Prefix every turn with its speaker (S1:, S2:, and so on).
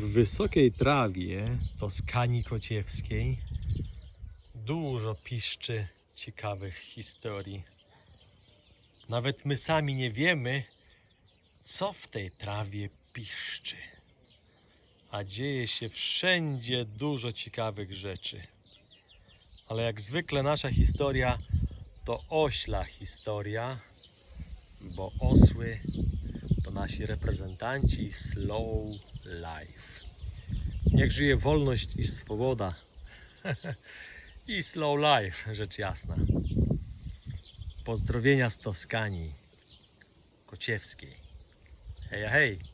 S1: W wysokiej trawie Toskanii Kociewskiej dużo piszczy ciekawych historii. Nawet my sami nie wiemy, co w tej trawie piszczy. A dzieje się wszędzie dużo ciekawych rzeczy. Ale jak zwykle nasza historia to ośla historia, bo osły to nasi reprezentanci slow life. Niech żyje wolność i swoboda. I slow life, rzecz jasna. Pozdrowienia z Toskanii Kociewskiej. Hej, hej!